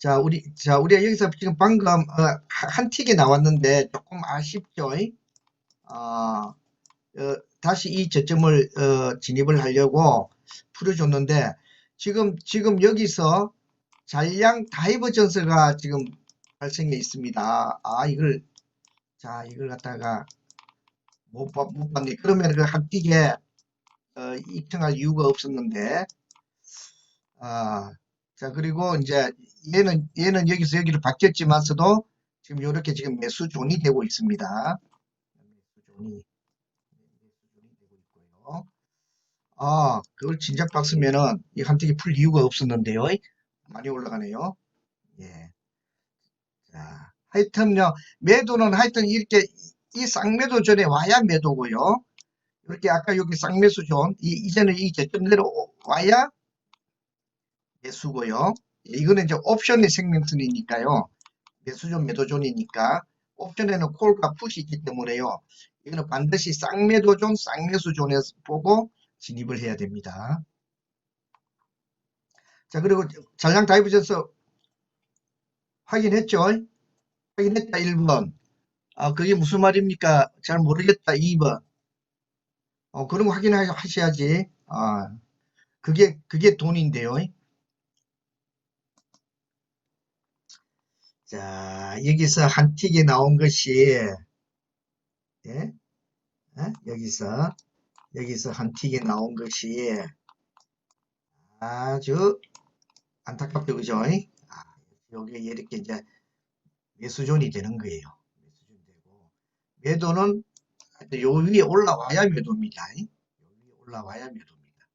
자, 우리, 자, 우리가 여기서 지금 방금, 어, 한 틱이 나왔는데 조금 아쉽죠? 어, 어, 다시 이 저점을, 어, 진입을 하려고 풀어줬는데, 지금, 지금 여기서 잔량 다이버전스가 지금 발생해 있습니다. 아, 이걸, 자, 이걸 갖다가 못, 봤- 못 봤네. 그러면 그 한 틱에, 어, 입증할 이유가 없었는데, 아, 자, 그리고 이제 얘는, 얘는 여기서 여기로 바뀌었지만서도 지금 이렇게 지금 매수존이 되고 있습니다. 매수존이, 매수존이 되고 있고요. 아, 그걸 진작 봤으면은 이 한택이 풀 이유가 없었는데요. 많이 올라가네요. 예. 자, 하여튼요, 매도는 하여튼 이렇게 이 쌍매도 전에 와야 매도고요. 이렇게 아까 여기 쌍매수 존, 이, 이제는 이 저점대로 와야 매수고요. 예, 이거는 이제 옵션의 생명선이니까요. 매수존, 매도존이니까 옵션에는 콜과 풋이 있기 때문에요. 이거는 반드시 쌍매도존, 쌍매수존에서 보고 진입을 해야 됩니다. 자, 그리고 잔량 다이브전스 확인했죠? 확인했다 1번. 아, 그게 무슨 말입니까? 잘 모르겠다 2번. 어, 그런 거 확인하셔야지. 아, 그게, 그게 돈인데요. 자, 여기서 한 틱이 나온 것이, 예? 어? 여기서, 여기서 한 틱이 나온 것이 아주 안타깝죠, 그죠? 아, 요게 이렇게 이제 매수존이 되는 거예요. 매수존 되고, 매도는 요 위에 올라와야 매도입니다. 요 위에 올라와야 매도입니다.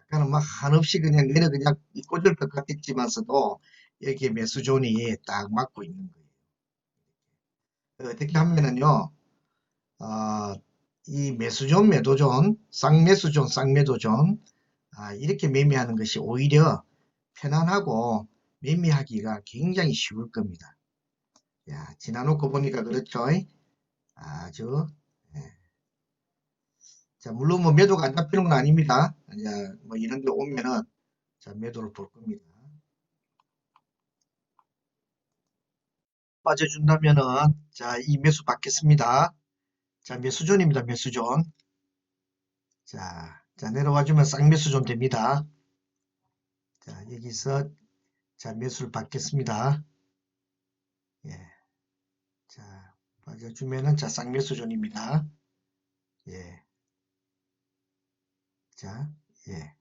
아까는 막 한없이 그냥 내려 그냥 꽂을 것 같았지만서도 여기에 매수존이 딱 맞고 있는 거예요. 어떻게 하면은요, 어, 이 매수존, 매도존, 쌍매수존, 쌍매도존, 아, 이렇게 매매하는 것이 오히려 편안하고 매매하기가 굉장히 쉬울 겁니다. 야, 지나놓고 보니까 그렇죠? 아주, 예. 자, 물론 뭐 매도가 안 잡히는 건 아닙니다. 이제 뭐 이런 데 오면은, 자, 매도를 볼 겁니다. 빠져준다면은, 자, 이 매수 받겠습니다. 자, 매수존입니다. 매수존. 자, 자, 내려와주면 쌍매수존 됩니다. 자, 여기서, 자, 매수를 받겠습니다. 예. 자, 빠져주면은, 자, 쌍매수존입니다. 예. 자, 예.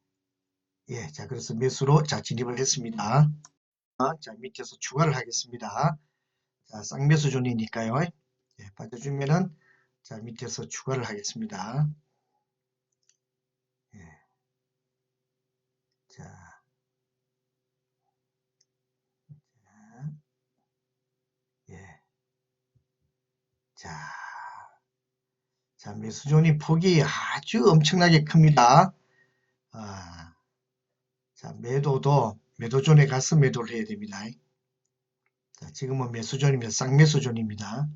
예. 자, 그래서 매수로, 자, 진입을 했습니다. 아, 자, 밑에서 추가를 하겠습니다. 자, 쌍매수존이니까요. 예, 빠져주면은, 자, 밑에서 추가를 하겠습니다. 예. 자, 자, 예. 자, 자, 매수존이 폭이 아주 엄청나게 큽니다. 아, 자, 매도도, 매도존에 가서 매도를 해야 됩니다. 자, 지금은 매수존입니다. 쌍매수존입니다.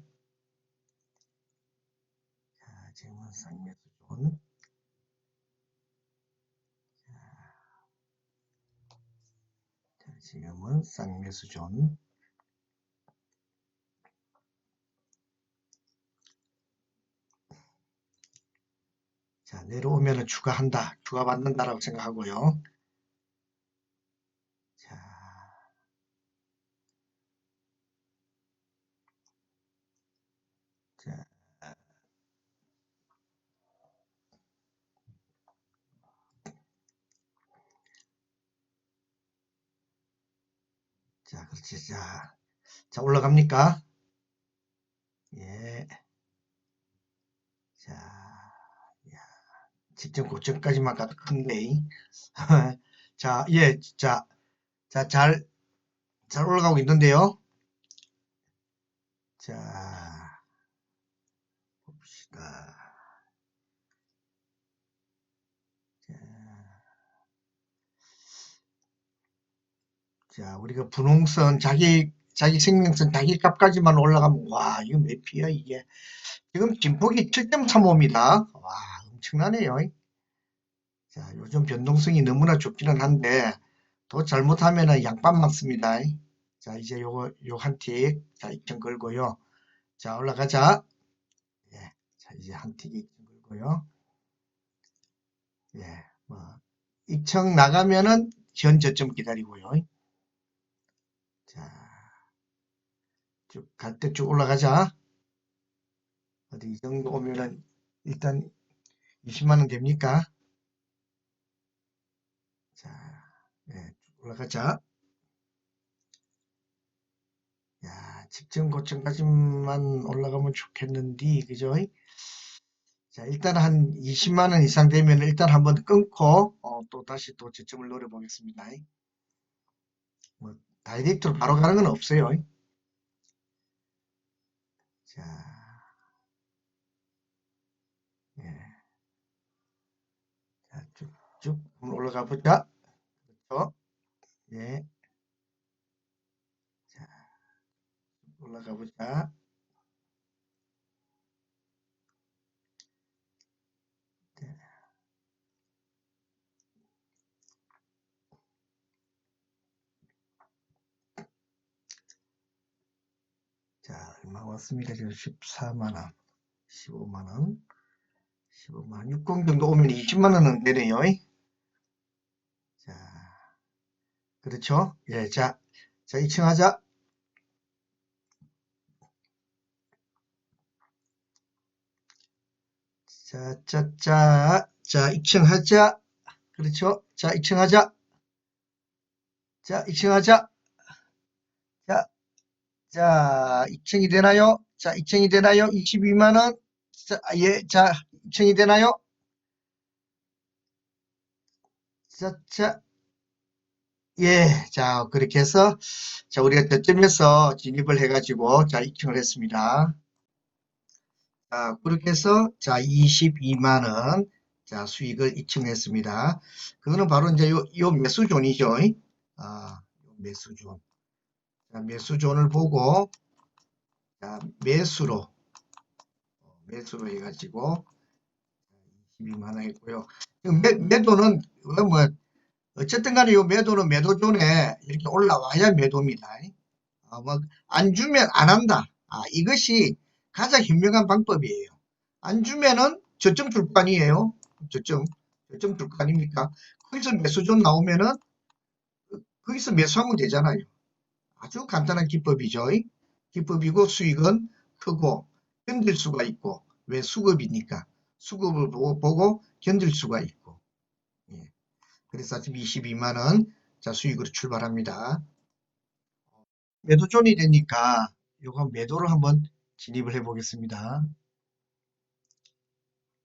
자, 지금은 쌍매수존. 자, 지금은 쌍매수존. 자, 내려오면은 추가한다. 추가받는다라고 생각하고요. 자, 자, 그렇지. 자, 자, 올라갑니까? 예. 자, 야, 직전 고점까지만 가도 큰데. 자, 예, 자, 자, 잘, 잘 올라가고 있는데요. 자, 봅시다. 자, 자, 우리가 분홍선, 자기, 자기 생명선, 자기 값까지만 올라가면, 와, 이거 몇 피야, 이게. 지금 진폭이 7.35입니다. 와, 엄청나네요. 자, 요즘 변동성이 너무나 좋기는 한데, 또 잘못하면은 양반 맞습니다. 자, 이제 요거, 요 한 틱. 자, 2천 걸고요. 자, 올라가자. 예. 자, 이제 한 틱이 2천 걸고요. 예. 뭐, 2천 나가면은 현 저점 기다리고요. 자, 쭉 갈 때 쭉 올라가자. 어디 이 정도 오면은 일단 20만원 됩니까? 자, 예, 쭉 올라가자. 야, 직전 고점까지만 올라가면 좋겠는데, 그죠? 자, 일단 한 20만 원 이상 되면 일단 한번 끊고, 어, 또 다시 또 저점을 노려보겠습니다. 뭐, 다이렉트로 바로 가는 건 없어요. 자, 예. 자, 쭉쭉 올라가 보자. 그렇죠? 예. 자, 올라가 보자. 네. 자, 얼마 왔습니까? 지금 14만원, 15만원, 15만원, 60 정도 오면 20만원은 되네요. 자, 그렇죠? 예, 자, 자, 2층 하자. 자, 자, 자, 자, 2층 하자. 그렇죠? 자, 2층 하자. 자, 2층 하자. 자, 자, 2층이 되나요? 자, 2층이 되나요? 22만원. 자, 예, 자, 2층이 되나요? 자, 자, 예, 자, 그렇게 해서, 자, 우리가 저점에서 진입을 해가지고, 자, 2층을 했습니다. 자, 그렇게 해서, 자, 22만원, 자, 수익을 2층 했습니다. 그거는 바로 이제 요, 요 매수존이죠. 아, 요 매수존. 자, 매수존을 보고, 자, 매수로, 어, 매수로 해가지고, 22만원 했고요. 매, 매도는, 어, 뭐, 어쨌든 간에 요 매도는 매도존에 이렇게 올라와야 매도입니다. 아, 뭐, 안 주면 안 한다. 아, 이것이 가장 현명한 방법이에요. 안 주면은 저점 아니에요. 저점, 저점 아닙니까? 거기서 매수존 나오면은 거기서 매수하면 되잖아요. 아주 간단한 기법이죠. 기법이고 수익은 크고 견딜 수가 있고 왜 수급이니까 수급을 보고, 보고 견딜 수가 있고 예. 그래서 아침 22만원 자 수익으로 출발합니다. 매도존이 되니까 요거 매도를 한번 진입을 해 보겠습니다.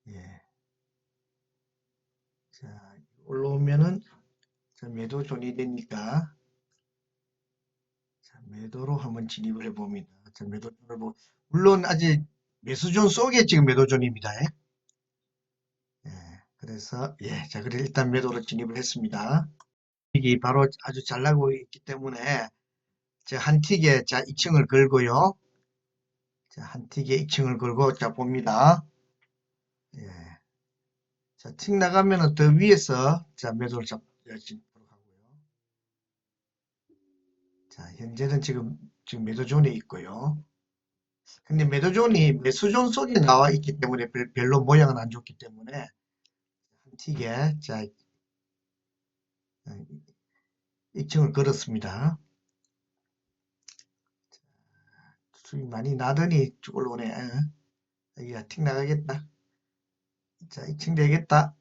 예. 자, 올라오면은 자, 매도 존이 되니까 자, 매도로 한번 진입을 해 봅니다. 자, 매도존을 보 물론 아직 매수존 속에 지금 매도존입니다. 예. 그래서 예, 자, 그래 일단 매도로 진입을 했습니다. 이게 바로 아주 잘 나고 있기 때문에 자, 한 틱에 자, 2층을 걸고요. 자, 한 틱에 2층을 걸고 자, 봅니다. 예. 자, 틱 나가면은 더 위에서 자, 매도를 잡도록 하고요. 자, 현재는 지금 지금 매도존에 있고요. 근데 매도존이 매수존 속에 나와 있기 때문에 별, 별로 모양은 안 좋기 때문에 한 틱에 자, 2층을 걸었습니다. 수익 많이 나더니 쭉 올라오네. 어. 여기가 틱 나가겠다. 자, 2층 되겠다.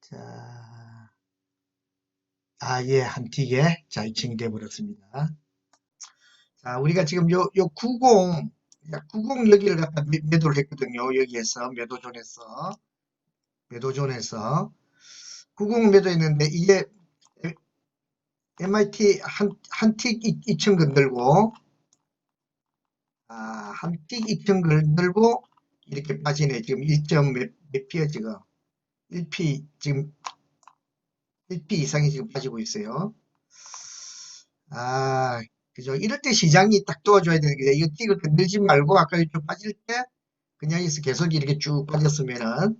자, 아, 예, 한 틱에, 자, 2층이 되어버렸습니다. 자, 우리가 지금 요, 요 90, 90 여기를 갖다 매- 매도를 했거든요. 여기에서, 매도존에서. 매도존에서. 90 매도했는데, 이게 MIT 한, 한틱 2층 건들고, 아, 한틱 2층 건들고, 이렇게 빠지네. 지금 1점 몇, 몇 피야, 지금. 1피, 지금, 1피 이상이 지금 빠지고 있어요. 아, 그죠. 이럴 때 시장이 딱 도와줘야 되는 게, 이거 틱을 건들지 말고, 아까 이쪽 빠질 때, 그냥 해서 계속 이렇게 쭉 빠졌으면은,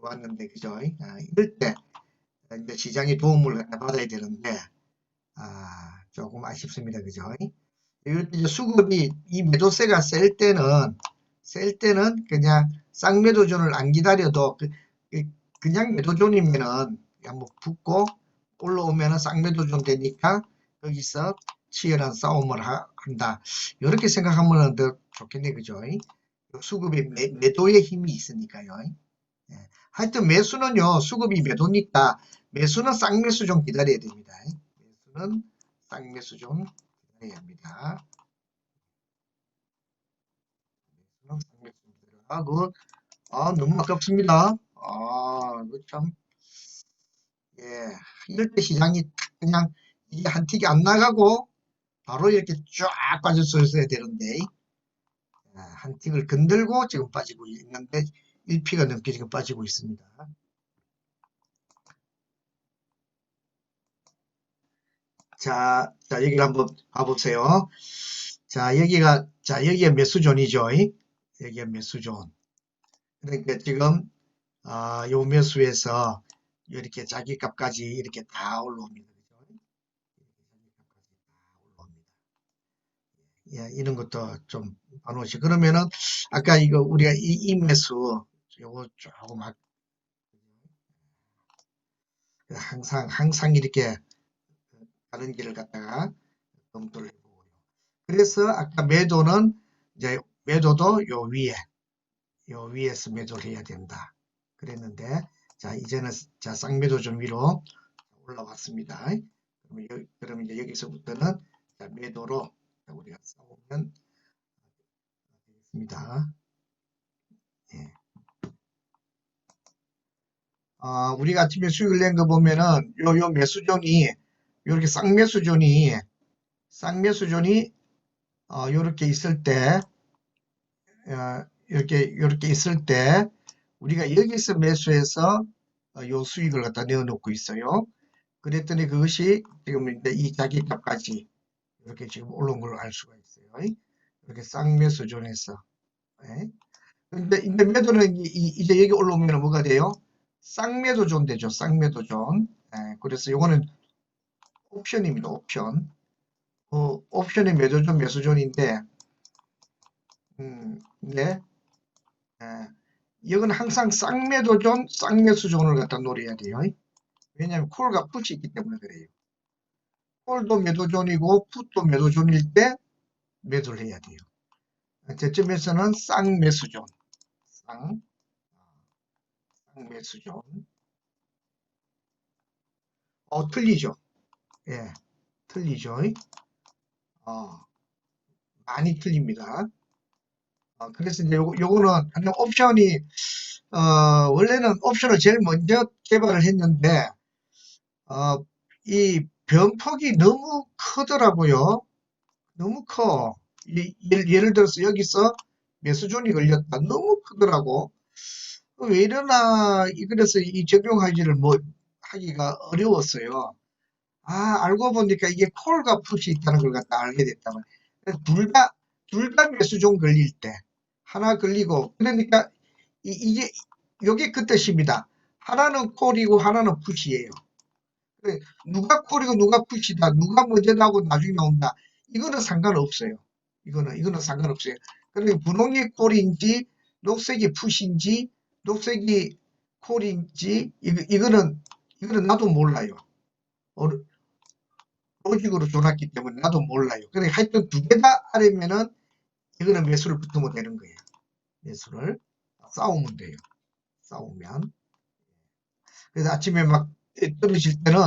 좋았는데, 그죠. 아, 이럴 때, 이제 시장의 도움을 받아야 되는데 아, 조금 아쉽습니다. 그죠? 이럴 때 수급이 이 매도세가 셀 때는 셀 때는 그냥 쌍매도존을 안 기다려도 그, 냥 매도존이면은 한번 붙고 올라오면은 쌍매도존 되니까 거기서 치열한 싸움을 하- 한다. 이렇게 생각하면 더 좋겠네. 그죠? 수급이 매, 매도의 힘이 있으니까요. 예. 하여튼 매수는요, 수급이 매도니까 매수는 쌍매수 좀 기다려야 됩니다. 매수는 쌍매수 좀 기다려야 합니다. 쌍매수 좀 기다려야 아, 너무 아깝습니다. 아, 이거 참, 예, 이럴 때 시장이 탁 그냥 이게 한 틱이 안 나가고 바로 이렇게 쫙 빠졌어야 되는데, 아, 한 틱을 건들고 지금 빠지고 있는데, 1피가 넘게 지금 빠지고 있습니다. 자, 자, 여기를 한번 봐보세요. 자, 여기가, 자, 여기가 매수존이죠. 여기가 매수존. 그러니까 지금, 아, 요 매수에서 이렇게 자기 값까지 이렇게 다 올라옵니다. 올라옵니다. 예, 이런 것도 좀 봐놓으시. 그러면은, 아까 이거 우리가 이, 이 매수, 요거 조금 하- 항상, 항상 이렇게 다른 길을 갖다가 검토를 해보고요. 그래서 아까 매도는 이제 매도도 요 위에, 요 위에서 매도를 해야 된다. 그랬는데, 자, 이제는 자, 쌍매도 좀 위로 올라왔습니다. 그러면, 여, 그러면 이제 여기서부터는 자, 매도로 우리가 싸우면 되겠습니다. 예. 아, 우리가 아침에 수익을 낸 거 보면은 요, 요 매수존이 요렇게 쌍매수존이 쌍매수존이 어, 요렇게 있을 때 어, 이렇게 요렇게 있을 때 우리가 여기서 매수해서 어, 요 수익을 갖다 내어 놓고 있어요. 그랬더니 그것이 지금 이 자기 값까지 이렇게 지금 올라온 걸 알 수가 있어요. 이렇게 쌍매수존에서. 예. 근데 이제 매도는 이- 이- 이제 여기 올라오면 뭐가 돼요? 쌍매도존 되죠. 쌍매도존. 예, 그래서 요거는 옵션입니다. 옵션. 어, 옵션의 매도존, 매수존인데, 음, 네. 예, 이건 항상 쌍매도존, 쌍매수존을 갖다 노려야 돼요. 왜냐하면 콜과 풋이 있기 때문에 그래요. 콜도 매도존이고 풋도 매도존일 때 매도를 해야 돼요. 저점에서는 쌍매수존, 쌍, 쌍매수존. 어, 틀리죠. 예, 틀리죠. 어, 많이 틀립니다. 어, 그래서 이제 요거, 요거는 그냥 옵션이, 어, 원래는 옵션을 제일 먼저 개발을 했는데, 어, 이 변폭이 너무 크더라고요. 너무 커. 이- 예를, 예를 들어서 여기서 매수존이 걸렸다. 너무 크더라고. 어, 왜 이러나, 이- 그래서 이 적용하기를 뭐, 하기가 어려웠어요. 아, 알고 보니까 이게 콜과 풋이 있다는 걸 갖다 알게 됐다. 둘 다, 둘다 매수존 걸릴 때. 하나 걸리고, 그러니까, 이, 이게, 요게 그 뜻입니다. 하나는 콜이고 하나는 풋이에요. 그래, 누가 콜이고 누가 풋이다. 누가 먼저 나오고 나중에 나온다. 이거는 상관없어요. 이거는, 이거는 상관없어요. 그러니까 분홍이 콜인지, 녹색이 풋인지, 녹색이 콜인지, 이거, 이거는, 이거는 나도 몰라요. 어, 로직으로 줘놨기 때문에 나도 몰라요. 그러니까 하여튼 두 개다 알으면은 이거는 매수를 붙으면 되는 거예요. 매수를 싸우면 돼요. 싸우면. 그래서 아침에 막 떨어질 때는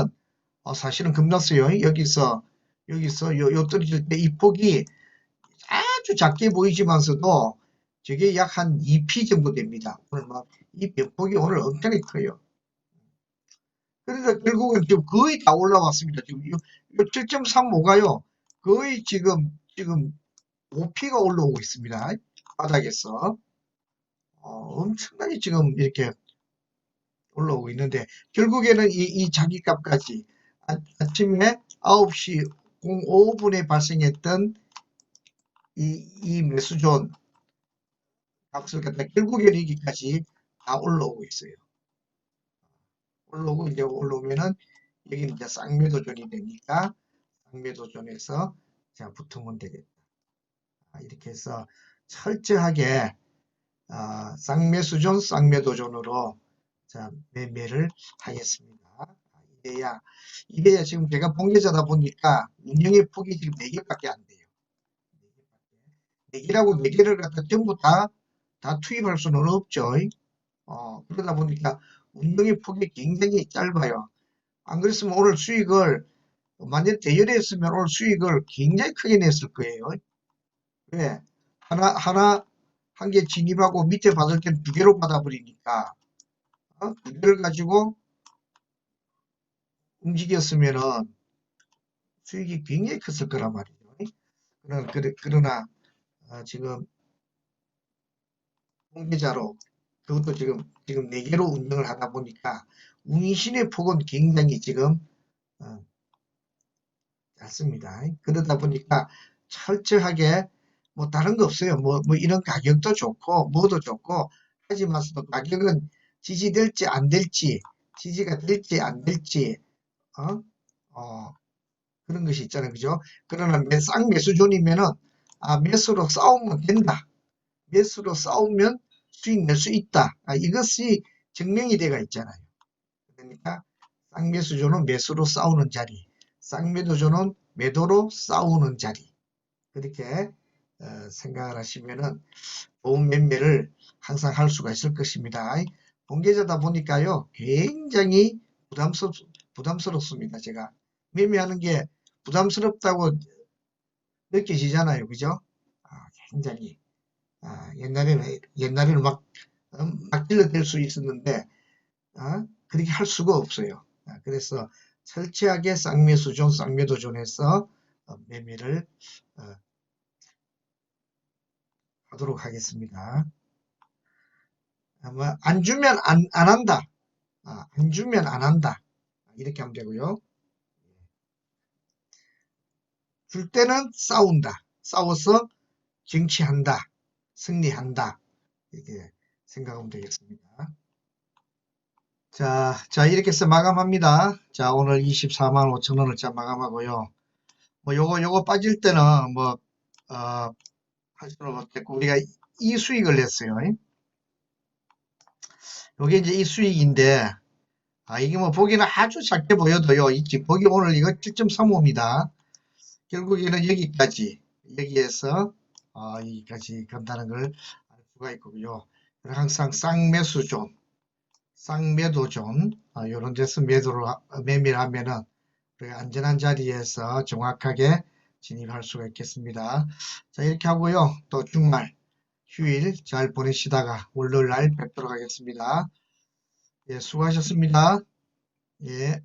어, 사실은 겁났어요. 여기서 여기서 요, 요 떨어질 때 이 폭이 아주 작게 보이지만서도 저게 약 한 2p 정도 됩니다. 오늘 막이 변폭이 오늘 엄청나게 커요. 그래서 결국은 지금 거의 다 올라왔습니다. 지금 7.35가요. 거의 지금 지금 5p가 올라오고 있습니다. 바닥에서 어, 엄청나게 지금 이렇게 올라오고 있는데 결국에는 이, 이 자기값까지 아, 아침에 9시 05분에 발생했던 이, 이 매수존 값을 갖다 결국에는 여기까지 다 올라오고 있어요. 올라오고 이제 올라오면은 여기는 이제 쌍매도존이 되니까 쌍매도존에서 자 붙으면 되겠다. 아, 이렇게 해서 철저하게 아, 쌍매수존, 쌍매도존으로 자 매매를 하겠습니다. 아, 이래야 이래야 지금 제가 본계자다 보니까 운영의 폭이 지금 4개밖에 안 돼요. 4개라고 4개를 갖다 전부 다, 다 투입할 수는 없죠. 어, 그러다 보니까 운영의 폭이 굉장히 짧아요. 안 그랬으면 오늘 수익을 만약 대열했으면 오늘 수익을 굉장히 크게 냈을 거예요. 왜? 하나 하나 한 개 진입하고 밑에 받을 때는 두 개로 받아버리니까 어? 두 개를 가지고 움직였으면은 수익이 굉장히 컸을 거란 말이죠. 그러나, 그러- 그러나 아, 지금 공개자로 그것도 지금 지금 네 개로 운영을 하다 보니까 운신의 폭은 굉장히 지금 어, 짧습니다. 그러다 보니까 철저하게 뭐 다른 거 없어요. 뭐, 뭐 이런 가격도 좋고 뭐도 좋고 하지만서도 가격은 지지될지 안 될지 지지가 될지 안 될지 어? 어, 그런 것이 있잖아요. 그죠? 그러나 매- 쌍매수존이면은 아, 매수로 싸우면 된다. 매수로 싸우면 수익 낼 수 있다. 아, 이것이 증명이 돼가 있잖아요. 그러니까 쌍매수존은 매수로 싸우는 자리, 쌍매도존은 매도로 싸우는 자리. 그렇게 어, 생각을 하시면은 좋은 매매를 항상 할 수가 있을 것입니다. 본계자다 보니까요, 굉장히 부담스럽, 부담스럽습니다. 제가 매매하는 게 부담스럽다고 느껴지잖아요. 그죠? 아, 굉장히. 아, 옛날에는, 옛날에는 막, 어, 막 찔러댈 수 있었는데, 아, 그렇게 할 수가 없어요. 아, 그래서 철저하게 쌍매 수존, 쌍매 도존에서 어, 매매를 어, 하도록 하겠습니다. 안 주면 안, 안 한다. 아, 안 주면 안 한다. 이렇게 하면 되고요. 줄 때는 싸운다. 싸워서 쟁취한다. 승리한다. 이렇게 생각하면 되겠습니다. 자, 자, 이렇게 해서 마감합니다. 자, 오늘 24만 5천 원을 자 마감하고요. 뭐, 요거, 요거 빠질 때는 뭐, 어, 할 수는 없겠고, 우리가 이 수익을 냈어요. 요게 이제 이 수익인데, 아, 이게 뭐 보기는 아주 작게 보여도요. 이 보기 오늘 이거 7.35입니다. 결국에는 여기까지, 여기에서, 어, 여기까지 간다는 걸 알 수가 있고요. 항상 쌍매수존, 쌍매도존, 어, 요런 데서 매도를, 하- 매매를 하면은, 우리가 안전한 자리에서 정확하게 진입할 수가 있겠습니다. 자, 이렇게 하고요. 또 주말, 휴일 잘 보내시다가 월요일 날 뵙도록 하겠습니다. 예, 수고하셨습니다. 예.